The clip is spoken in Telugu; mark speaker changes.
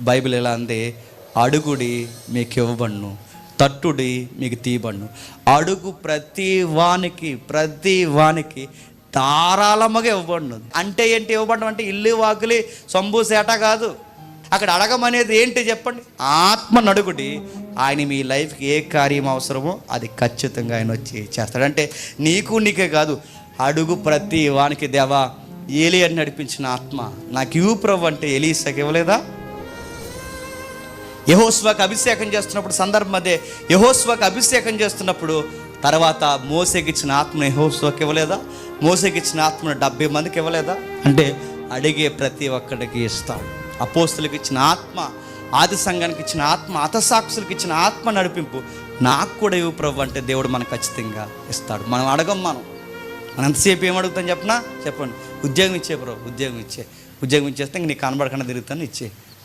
Speaker 1: బైబిల్ ఎలా అంది అడుగుడి మీకు ఇవ్వబడును తట్టుడి మీకు తీయబడును. అడుగు ప్రతి వానికి ప్రతి వానికి ధారాళముగా ఇవ్వబడును. అంటే ఏంటి ఇవ్వబడడం అంటే ఇల్లు వాకిలి సొంబు సేట కాదు. అక్కడ అడగమనేది ఏంటి చెప్పండి? ఆత్మ నడుగుడి ఆయన మీ లైఫ్కి ఏ కార్యం అవసరమో అది ఖచ్చితంగా ఆయన వచ్చి చేస్తాడు. అంటే నీకు నీకే కాదు. అడుగు ప్రతి వానికి దేవా ఏలి అని నడిపించిన ఆత్మ. నాకు ఇవ్వు ప్రభు అంటే ఎలీసాకి ఇవ్వలేదా? యహోస్వాకి అభిషేకం చేస్తున్నప్పుడు సందర్భం అదే. యహోస్వాకి అభిషేకం చేస్తున్నప్పుడు తర్వాత మోసగిచ్చిన ఆత్మను యహోస్వాకి ఇవ్వలేదా? మోసగిచ్చిన ఆత్మను డెబ్బై మందికి ఇవ్వలేదా? అంటే అడిగే ప్రతి ఒక్కడికి ఇస్తాడు. అపోస్తులకు ఇచ్చిన ఆత్మ ఆది సంఘానికి ఇచ్చిన ఆత్మ అతసాక్షులకు ఇచ్చిన ఆత్మ నడిపింపు నాకు కూడా ఇవ్వు ప్రభు అంటే దేవుడు మనకు ఖచ్చితంగా ఇస్తాడు. మనం అడగం మనం. మనం ఎంతసేపు ఏం అడుగుతాం చెప్పనా? చెప్పండి. ఉద్యోగం ఇచ్చే ప్రభు ఉద్యోగం ఇచ్చే. ఉద్యోగం ఇచ్చేస్తే నీకు కనబడకుండా తిరుగుతాను ఇచ్చే.